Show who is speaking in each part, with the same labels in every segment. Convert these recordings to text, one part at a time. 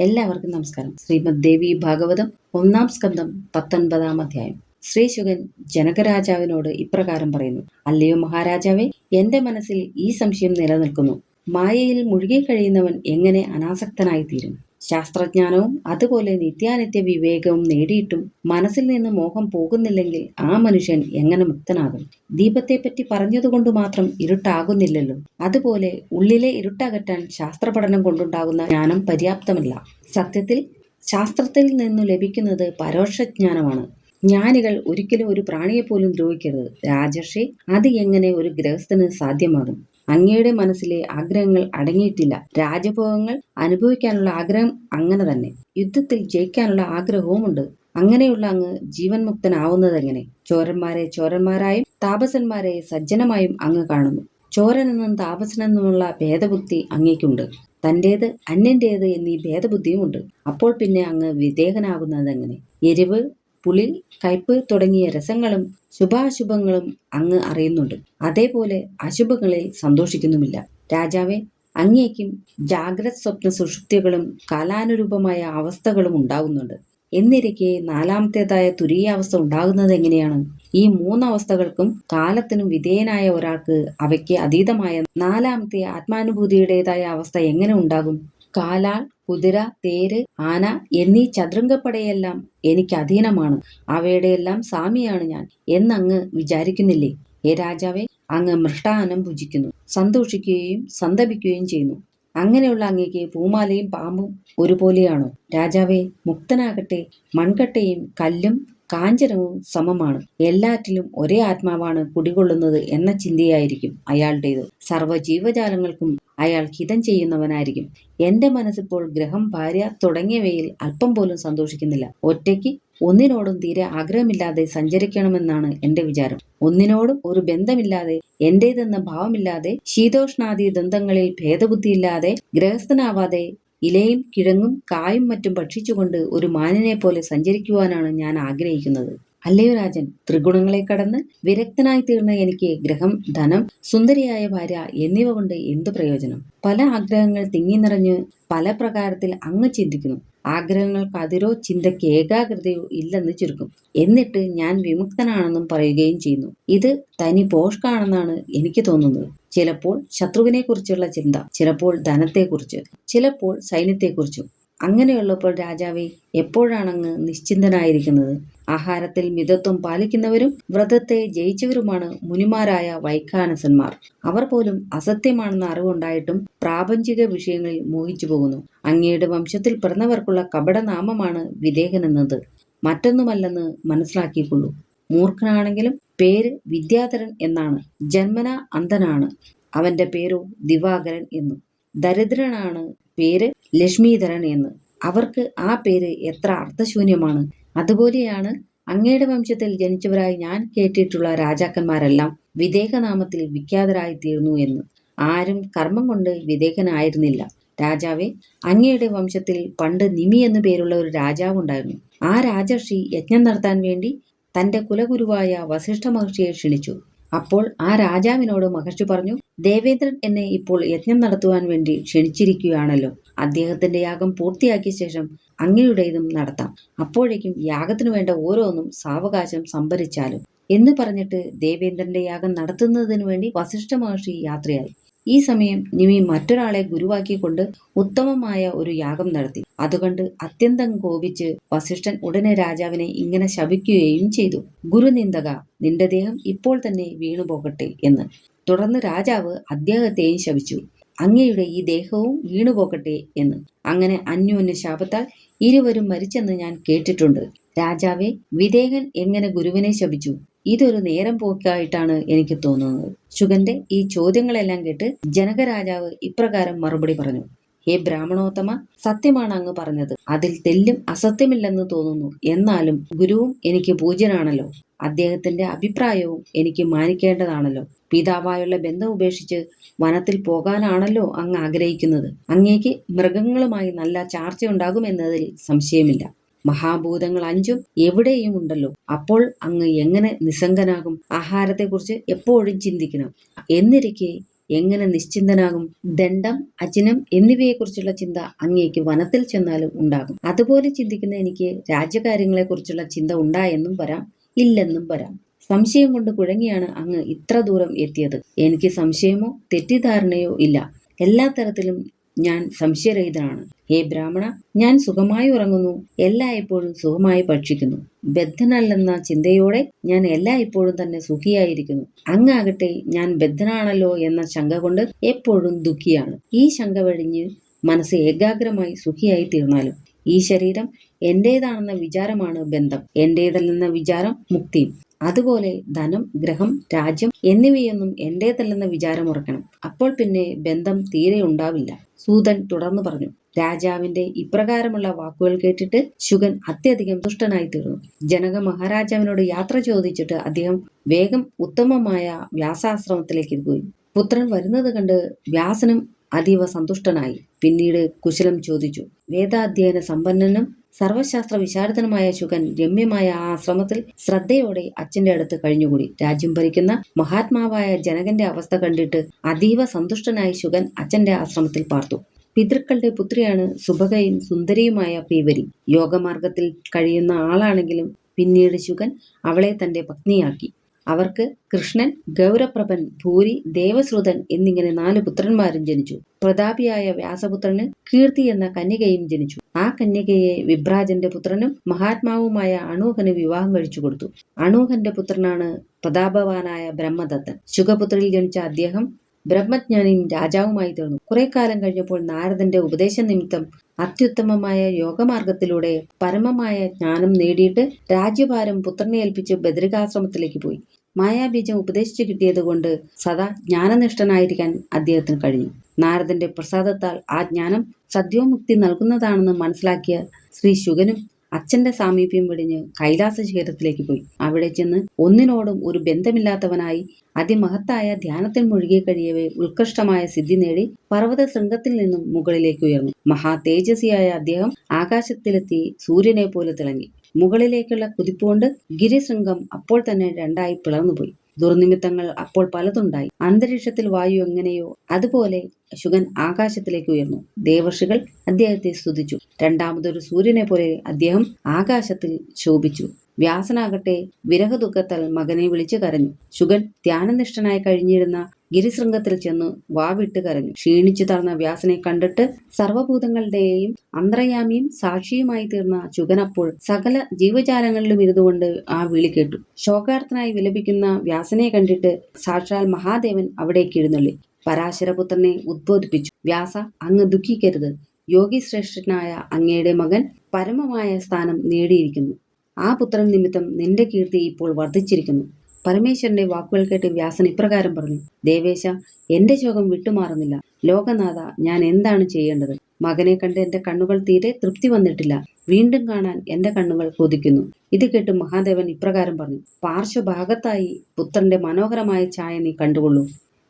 Speaker 1: എല്ലാവർക്കും നമസ്കാരം. ശ്രീമദ് ദേവി ഭാഗവതം ഒന്നാം സ്കന്ധം പത്തൊൻപതാം അധ്യായം. ശ്രീശുകൻ ജനകരാജാവിനോട് ഇപ്രകാരം പറയുന്നു. അല്ലയോ മഹാരാജാവേ എന്റെ മനസ്സിൽ ഈ സംശയം നിലനിൽക്കുന്നു. മായയിൽ മുഴുകി കഴിയുന്നവൻ എങ്ങനെ അനാസക്തനായി തീരും ശാസ്ത്രജ്ഞാനവും അതുപോലെ നിത്യാനിത്യ വിവേകവും നേടിയിട്ടും മനസ്സിൽ നിന്ന് മോഹം പോകുന്നില്ലെങ്കിൽ ആ മനുഷ്യൻ എങ്ങനെ മുക്തനാകും? ദീപത്തെപ്പറ്റി പറഞ്ഞതുകൊണ്ട് മാത്രം ഇരുട്ടാകുന്നില്ലല്ലോ. അതുപോലെ ഉള്ളിലെ ഇരുട്ടകറ്റാൻ ശാസ്ത്രപഠനം കൊണ്ടുണ്ടാകുന്ന ജ്ഞാനം പര്യാപ്തമല്ല. സത്യത്തിൽ ശാസ്ത്രത്തിൽ നിന്നു ലഭിക്കുന്നത് പരോക്ഷ ജ്ഞാനമാണ്. ജ്ഞാനികൾ ഒരിക്കലും ഒരു പ്രാണിയെപ്പോലും ദ്രോഹിക്കരുത്. രാജർഷി അത് എങ്ങനെ ഒരു ഗൃഹസ്ഥന് സാധ്യമാകും? അങ്ങയുടെ മനസ്സിലെ ആഗ്രഹങ്ങൾ അടങ്ങിയിട്ടില്ല. രാജഭോഗങ്ങൾ അനുഭവിക്കാനുള്ള ആഗ്രഹം അങ്ങനെ തന്നെ. യുദ്ധത്തിൽ ജയിക്കാനുള്ള ആഗ്രഹവുമുണ്ട്. അങ്ങനെയുള്ള അങ്ങ് ജീവൻ മുക്തനാവുന്നതെങ്ങനെ ചോരന്മാരെ ചോരന്മാരായും താപസന്മാരെ സജ്ജനമായും അങ്ങ് കാണുന്നു. ചോരനെന്നും താപസനെന്നുമുള്ള ഭേദബുദ്ധി അങ്ങേക്കുണ്ട്. തന്റേത് അന്യന്റേത് എന്നീ ഭേദബുദ്ധിയുമുണ്ട്. അപ്പോൾ പിന്നെ അങ്ങ് വിദേഹനാകുന്നതെങ്ങനെ എരിവ് പുളി കയ്പ് തുടങ്ങിയ രസങ്ങളും ശുഭാശുഭങ്ങളും അങ്ങ് അറിയുന്നുണ്ട്. അതേപോലെ അശുഭങ്ങളിൽ സന്തോഷിക്കുന്നുമില്ല. രാജാവെ അങ്ങേക്കും ജാഗ്രത് സ്വപ്ന സുഷുപ്തികളും കാലാനുരൂപമായ അവസ്ഥകളും ഉണ്ടാകുന്നുണ്ട്. എന്നിരിക്കെ നാലാമത്തേതായ തുരീയാവസ്ഥ ഉണ്ടാകുന്നത് എങ്ങനെയാണ്? ഈ മൂന്നവസ്ഥകൾക്കും കാലത്തിനും വിധേയനായ ഒരാൾക്ക് അവയ്ക്ക് അതീതമായ നാലാമത്തെ ആത്മാനുഭൂതിയുടേതായ അവസ്ഥ എങ്ങനെ ഉണ്ടാകും? കാലാൾ കുതിര തേര് ആന എന്നീ ചതുരംഗപ്പടയെല്ലാം എനിക്ക് അധീനമാണ്. അവയുടെയെല്ലാം സ്വാമിയാണ് ഞാൻ എന്നങ്ങ് വിചാരിക്കുന്നില്ലേ? ഏ രാജാവെ അങ്ങ് മൃഷ്ടാനം ഭുജിക്കുന്നു. സന്തോഷിക്കുകയും സന്തപിക്കുകയും ചെയ്യുന്നു. അങ്ങനെയുള്ള അങ്ങേക്ക് പൂമാലയും പാമ്പും ഒരുപോലെയാണോ? രാജാവെ മുക്തനാകട്ടെ. മൺകട്ടയും കല്ലും കാഞ്ചനവും സമമാണ്. എല്ലാറ്റിലും ഒരേ ആത്മാവാണ് കുടികൊള്ളുന്നത് എന്ന ചിന്തയായിരിക്കും അയാളുടേത്. സർവ ജീവജാലങ്ങൾക്കും അയാൾ ഹിതം ചെയ്യുന്നവനായിരിക്കും. എന്റെ മനസ്സിപ്പോൾ ഗ്രഹം ഭാര്യ തുടങ്ങിയവയിൽ അല്പം പോലും സന്തോഷിക്കുന്നില്ല. ഒറ്റയ്ക്ക് ഒന്നിനോടും തീരെ ആഗ്രഹമില്ലാതെ സഞ്ചരിക്കണമെന്നാണ് എന്റെ വിചാരം. ഒന്നിനോടും ഒരു ബന്ധമില്ലാതെ എന്റേതെന്ന ഭാവമില്ലാതെ ശീതോഷ്ണാദി ദന്തങ്ങളിൽ ഭേദബുദ്ധിയില്ലാതെ ഗ്രഹസ്ഥനാവാതെ ഇലയും കിഴങ്ങും കായും മറ്റും ഭക്ഷിച്ചുകൊണ്ട് ഒരു മാനിനെ പോലെ സഞ്ചരിക്കുവാനാണ് ഞാൻ ആഗ്രഹിക്കുന്നത്. അല്ലയോ രാജൻ? ത്രിഗുണങ്ങളെ കടന്ന് വിരക്തനായി തീർന്ന എനിക്ക് ഗ്രഹം ധനം സുന്ദരിയായ ഭാര്യ എന്നിവ കൊണ്ട് എന്തു പ്രയോജനം? പല ആഗ്രഹങ്ങൾ തിങ്ങി നിറഞ്ഞ് പല പ്രകാരത്തിൽ അങ്ങ് ചിന്തിക്കുന്നു. ആഗ്രഹങ്ങൾക്ക് അതിരോ ചിന്തയ്ക്ക് ഏകാഗ്രതയോ ഇല്ലെന്ന് ചുരുക്കും. എന്നിട്ട് ഞാൻ വിമുക്തനാണെന്നും പറയുകയും ചെയ്യുന്നു. ഇത് തനി പോഷ്കാണെന്നാണ് എനിക്ക് തോന്നുന്നത്. ചിലപ്പോൾ ശത്രുവിനെ കുറിച്ചുള്ള ചിന്ത ചിലപ്പോൾ ധനത്തെക്കുറിച്ച് ചിലപ്പോൾ സൈന്യത്തെക്കുറിച്ചും. അങ്ങനെയുള്ളപ്പോൾ രാജാവെ എപ്പോഴാണങ്ങ് നിശ്ചിന്തനായിരിക്കുന്നത്? ആഹാരത്തിൽ മിതത്വം പാലിക്കുന്നവരും വ്രതത്തെ ജയിച്ചവരുമാണ് മുനിമാരായ വൈഖാനസന്മാർ അവർ പോലും അസത്യമാണെന്ന അറിവുണ്ടായിട്ടും പ്രാപഞ്ചിക വിഷയങ്ങളിൽ മോഹിച്ചു പോകുന്നു. അങ്ങയുടെ വംശത്തിൽ പിറന്നവർക്കുള്ള കപടനാമമാണ് വിദേഹനെന്നത് മറ്റൊന്നുമല്ലെന്ന് മനസ്സിലാക്കിക്കൊള്ളൂ. മൂർഖനാണെങ്കിലും പേര് വിദ്യാധരൻ എന്നാണ്. ജന്മന അന്ധനാണ്. അവന്റെ പേരോ ദിവാകരൻ എന്നും. ദരിദ്രനാണ് പേര് ലക്ഷ്മീധരൻ എന്ന്. അവർക്ക് ആ പേര് എത്ര അർത്ഥശൂന്യമാണ്. അതുപോലെയാണ് അങ്ങയുടെ വംശത്തിൽ ജനിച്ചവരായി ഞാൻ കേട്ടിട്ടുള്ള രാജാക്കന്മാരെല്ലാം വിദേഹനാമത്തിൽ വിഖ്യാതരായി തീർന്നു എന്ന്. ആരും കർമ്മം കൊണ്ട് വിദേഹനായിരുന്നില്ല രാജാവെ അങ്ങയുടെ വംശത്തിൽ പണ്ട് നിമി എന്നു പേരുള്ള ഒരു രാജാവ് ഉണ്ടായിരുന്നു. ആ രാജർഷി യജ്ഞം നടത്താൻ വേണ്ടി തന്റെ കുലഗുരുവായ വസിഷ്ഠ മഹർഷിയെ ക്ഷണിച്ചു. അപ്പോൾ ആ രാജാവിനോട് മഹർഷി പറഞ്ഞു ദേവേന്ദ്രൻ എന്നെ ഇപ്പോൾ യജ്ഞം നടത്തുവാൻ വേണ്ടി ക്ഷണിച്ചിരിക്കുകയാണല്ലോ. അദ്ദേഹത്തിന്റെ യാഗം പൂർത്തിയാക്കിയ ശേഷം അങ്ങയുടേതും നടത്താം. അപ്പോഴേക്കും യാഗത്തിനു വേണ്ട ഓരോന്നും സാവകാശം സംഭരിച്ചാലും. എന്ന് പറഞ്ഞിട്ട് ദേവേന്ദ്രന്റെ യാഗം നടത്തുന്നതിനു വേണ്ടി വസിഷ്ഠ മഹർഷി യാത്രയായി. ഈ സമയം നിമി മറ്റൊരാളെ ഗുരുവാക്കിക്കൊണ്ട് ഉത്തമമായ ഒരു യാഗം നടത്തി. അതുകൊണ്ട് അത്യന്തം കോപിച്ച് വസിഷ്ഠൻ ഉടനെ രാജാവിനെ ഇങ്ങനെ ശപിക്കുകയും ചെയ്തു. ഗുരുനിന്ദക നിന്റെ ദേഹം ഇപ്പോൾ തന്നെ വീണുപോകട്ടെ എന്ന്. തുടർന്ന് രാജാവ് അദ്ദേഹത്തെയും ശപിച്ചു. അങ്ങയുടെ ഈ ദേഹവും വീണുപോകട്ടെ എന്ന്. അങ്ങനെ അന്യോന്യ ശാപത്താൽ ഇരുവരും മരിച്ചെന്ന് ഞാൻ കേട്ടിട്ടുണ്ട്. രാജാവെ വിദേഹൻ എങ്ങനെ ഗുരുവിനെ ശപിച്ചു? ഇതൊരു നേരം പോക്കായിട്ടാണ് എനിക്ക് തോന്നുന്നത്. ശുഗന്റെ ഈ ചോദ്യങ്ങളെല്ലാം കേട്ട് ജനകരാജാവ് ഇപ്രകാരം മറുപടി പറഞ്ഞു. ഹേ ബ്രാഹ്മണോത്തമ സത്യമാണ് അങ്ങ് പറഞ്ഞത്. അതിൽ തെല്ലും അസത്യമില്ലെന്ന് തോന്നുന്നു. എന്നാലും ഗുരുവും എനിക്ക് പൂജ്യനാണല്ലോ. അദ്ദേഹത്തിന്റെ അഭിപ്രായവും എനിക്ക് മാനിക്കേണ്ടതാണല്ലോ. പിതാവായുള്ള ബന്ധം ഉപേക്ഷിച്ച് വനത്തിൽ പോകാനാണല്ലോ അങ്ങ് ആഗ്രഹിക്കുന്നത്. അങ്ങേക്ക് മൃഗങ്ങളുമായി നല്ല ചാർച്ച ഉണ്ടാകുമെന്നതിൽ സംശയമില്ല. മഹാഭൂതങ്ങൾ അഞ്ചും എവിടെയും ഉണ്ടല്ലോ. അപ്പോൾ അങ്ങ് എങ്ങനെ നിസ്സംഗനാകും? ആഹാരത്തെക്കുറിച്ച് എപ്പോഴും ചിന്തിക്കണം. എന്നിരിക്കെ എങ്ങനെ നിശ്ചിന്തനാകും? ദണ്ഡം അജിനം എന്നിവയെക്കുറിച്ചുള്ള ചിന്ത അങ്ങേക്ക് വനത്തിൽ ചെന്നാലും ഉണ്ടാകും. അതുപോലെ ചിന്തിക്കുന്ന എനിക്ക് രാജ്യകാര്യങ്ങളെക്കുറിച്ചുള്ള ചിന്ത ഉണ്ടായെന്നും വരാം ഇല്ലെന്നും വരാം. സംശയം കൊണ്ട് കുഴങ്ങിയാണ് അങ്ങ് ഇത്ര ദൂരം എത്തിയത്. എനിക്ക് സംശയമോ തെറ്റിദ്ധാരണയോ ഇല്ല. എല്ലാ തരത്തിലും ഞാൻ സംശയരഹിതനാണ്. ഹേ ബ്രാഹ്മണ ഞാൻ സുഖമായി ഉറങ്ങുന്നു. എല്ലായ്പ്പോഴും സുഖമായി ഭക്ഷിക്കുന്നു. ബദ്ധനല്ലെന്ന ചിന്തയോടെ ഞാൻ എല്ലായ്പ്പോഴും തന്നെ സുഖിയായിരിക്കുന്നു. അങ്ങാകട്ടെ ഞാൻ ബദ്ധനാണല്ലോ എന്ന ശങ്ക കൊണ്ട് എപ്പോഴും ദുഃഖിയാണ്. ഈ ശങ്ക വഴിഞ്ഞ് മനസ്സ് ഏകാഗ്രമായി സുഖിയായി തീർന്നാലും ഈ ശരീരം എന്റേതാണെന്ന വിചാരമാണ് ബന്ധം. എന്റേതല്ലെന്ന വിചാരം മുക്തിയും. അതുപോലെ ധനം ഗ്രഹം രാജ്യം എന്നിവയൊന്നും എന്റേതല്ലെന്ന വിചാരം ഉറക്കണം. അപ്പോൾ പിന്നെ ബന്ധം തീരെ ഉണ്ടാവില്ല. സൂതൻ തുടർന്നു പറഞ്ഞു രാജാവിന്റെ ഇപ്രകാരമുള്ള വാക്കുകൾ കേട്ടിട്ട് ശുഗൻ അത്യധികം ദുഷ്ടനായി തീർന്നു ജനക മഹാരാജാവിനോട് യാത്ര ചോദിച്ചിട്ട് അദ്ദേഹം വേഗം ഉത്തമമായ വ്യാസാശ്രമത്തിലേക്ക് പോയി. പുത്രൻ വരുന്നത് കണ്ട് വ്യാസനും അതീവ സന്തുഷ്ടനായി. പിന്നീട് കുശലം ചോദിച്ചു വേദാധ്യയന സമ്പന്നനും സർവശാസ്ത്ര വിശാരദനുമായ ശുഗൻ രമ്യമായ ആ ആശ്രമത്തിൽ ശ്രദ്ധയോടെ അച്ഛന്റെ അടുത്ത് കഴിഞ്ഞുകൂടി. രാജ്യം ഭരിക്കുന്ന മഹാത്മാവായ ജനകന്റെ അവസ്ഥ കണ്ടിട്ട് അതീവ സന്തുഷ്ടനായി ശുഗൻ അച്ഛന്റെ ആശ്രമത്തിൽ പാർത്തു. പിതൃക്കളുടെ പുത്രിയാണ് സുഭകയും സുന്ദരിയുമായ പീവരി യോഗമാർഗത്തിൽ കഴിയുന്ന ആളാണെങ്കിലും പിന്നീട് ശുഗൻ അവളെ തന്റെ പത്നിയാക്കി. അവർക്ക് കൃഷ്ണൻ ഗൗരപ്രഭൻ ഭൂരി ദേവശ്രുതൻ എന്നിങ്ങനെ നാല് പുത്രന്മാരും ജനിച്ചു. പ്രതാപിയായ വ്യാസപുത്രന് കീർത്തി എന്ന കന്യകയും ജനിച്ചു. ആ കന്യകയെ വിഭ്രാജന്റെ പുത്രനും മഹാത്മാവുമായ അണൂഹന് വിവാഹം കഴിച്ചു കൊടുത്തു. അണൂഹന്റെ പുത്രനാണ് പ്രതാപവാനായ ബ്രഹ്മദത്തൻ. ശുഖപുത്രയിൽ ജനിച്ച അദ്ദേഹം ബ്രഹ്മജ്ഞാനിയും രാജാവുമായി തീർന്നു. കുറെ കാലം കഴിഞ്ഞപ്പോൾ നാരദന്റെ ഉപദേശ നിമിത്തം അത്യുത്തമമായ യോഗമാർഗത്തിലൂടെ പരമമായ ജ്ഞാനം നേടിയിട്ട് രാജ്യഭാരം പുത്രനെ ഏൽപ്പിച്ച് ബദരികാശ്രമത്തിലേക്ക് പോയി. മായാബീജം ഉപദേശിച്ചു കിട്ടിയത് കൊണ്ട് സദാ ജ്ഞാനനിഷ്ഠനായിരിക്കാൻ അദ്ദേഹത്തിന് കഴിഞ്ഞു. നാരദന്റെ പ്രസാദത്താൽ ആ ജ്ഞാനം സദ്യോമുക്തി നൽകുന്നതാണെന്ന് മനസ്സിലാക്കിയ ശ്രീ ശുഗനും അച്ഛന്റെ സാമീപ്യം വെടിഞ്ഞ് കൈലാസ ശിഖരത്തിലേക്ക് പോയി. അവിടെ ചെന്ന് ഒന്നിനോടും ഒരു ബന്ധമില്ലാത്തവനായി അതിമഹത്തായ ധ്യാനത്തിൽ മുഴുകി കഴിയവേ ഉത്കൃഷ്ടമായ സിദ്ധി നേടി പർവത ശൃംഗത്തിൽ നിന്നും മുകളിലേക്ക് ഉയർന്നു. മഹാ തേജസ്വിയായ അദ്ദേഹം ആകാശത്തിലെത്തി സൂര്യനെ പോലെ തിളങ്ങി. മുകളിലേക്കുള്ള കുതിപ്പുകൊണ്ട് ഗിരിശൃംഗം അപ്പോൾ തന്നെ രണ്ടായി പിളർന്നുപോയി. ദുർനിമിത്തങ്ങൾ അപ്പോൾ പലതുണ്ടായി. അന്തരീക്ഷത്തിൽ വായു എങ്ങനെയോ അതുപോലെ ശുഗൻ ആകാശത്തിലേക്ക് ഉയർന്നു. ദേവർഷികൾ അദ്ദേഹത്തെ സ്തുതിച്ചു. രണ്ടാമതൊരു സൂര്യനെ പോലെ അദ്ദേഹം ആകാശത്തിൽ ശോഭിച്ചു. വ്യാസനാകട്ടെ വിരഹദുഃഖത്താൽ മകനെ വിളിച്ചു കരഞ്ഞു. ശുഗൻ ധ്യാനനിഷ്ഠനായി കഴിഞ്ഞിരുന്ന ഗിരിശൃംഗത്തിൽ ചെന്ന് വാവിട്ട് കരഞ്ഞു. ക്ഷീണിച്ചു തളർന്ന വ്യാസനെ കണ്ടിട്ട് സർവഭൂതങ്ങളുടെയും അന്തർയാമിയും സാക്ഷിയുമായി തീർന്ന ശുഗനപ്പോൾ സകല ജീവജാലങ്ങളിലും ഇരുന്നുകൊണ്ട് ആ വിളി കേട്ടു. ശോകാർത്ഥനായി വിലപിക്കുന്ന വ്യാസനെ കണ്ടിട്ട് സാക്ഷാൽ മഹാദേവൻ അവിടേക്ക് എഴുന്നള്ളി. പരാശരപുത്രനെ ഉദ്ബോധിപ്പിച്ചു. വ്യാസ അങ്ങ് ദുഃഖിക്കരുത്. യോഗി ശ്രേഷ്ഠനായ അങ്ങയുടെ മകൻ പരമമായ സ്ഥാനം നേടിയിരിക്കുന്നു. ആ പുത്രൻ നിമിത്തം നിന്റെ കീർത്തി ഇപ്പോൾ വർദ്ധിച്ചിരിക്കുന്നു. പരമേശ്വരന്റെ വാക്കുകൾ കേട്ട് വ്യാസൻ ഇപ്രകാരം പറഞ്ഞു ദേവേശ എന്റെ ശോകം വിട്ടുമാറുന്നില്ല. ലോകനാഥ ഞാൻ എന്താണ് ചെയ്യേണ്ടത്? മകനെ കണ്ട് എന്റെ കണ്ണുകൾ തീരെ തൃപ്തി വന്നിട്ടില്ല. വീണ്ടും കാണാൻ എന്റെ കണ്ണുകൾ കൊതിക്കുന്നു. ഇത് കേട്ട് മഹാദേവൻ ഇപ്രകാരം പറഞ്ഞു പാർശ്വഭാഗത്തായി പുത്രന്റെ മനോഹരമായ ഛായ നീ കണ്ടുകൊള്ളൂ.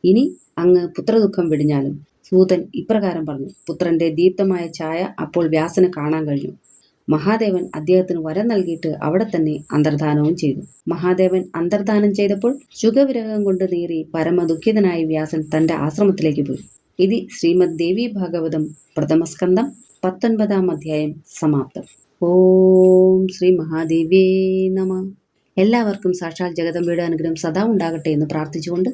Speaker 1: ഇനി അങ്ങ് പുത്രദുഃഖം വെടിഞ്ഞാലും. സൂതൻ ഇപ്രകാരം പറഞ്ഞു പുത്രന്റെ ദീപ്തമായ ഛായ അപ്പോൾ വ്യാസന് കാണാൻ കഴിഞ്ഞു. മഹാദേവൻ അദ്ദേഹത്തിന് വരം നൽകിയിട്ട് അവിടെ തന്നെ അന്തർധാനവും ചെയ്തു. മഹാദേവൻ അന്തർധാനം ചെയ്തപ്പോൾ ശുഖവിരഹം കൊണ്ട് നേറി പരമദുഃഖിതനായി വ്യാസൻ തന്റെ ആശ്രമത്തിലേക്ക് പോയി. ഇത് ശ്രീമദ് ദേവി ഭാഗവതം പ്രഥമസ്കന്ധം പത്തൊൻപതാം അധ്യായം സമാപ്തം. ഓം ശ്രീ മഹാദേവേ നമ. എല്ലാവർക്കും സാക്ഷാൽ ജഗദമ്പയുടെ അനുഗ്രഹം സദാ ഉണ്ടാകട്ടെ എന്ന് പ്രാർത്ഥിച്ചുകൊണ്ട്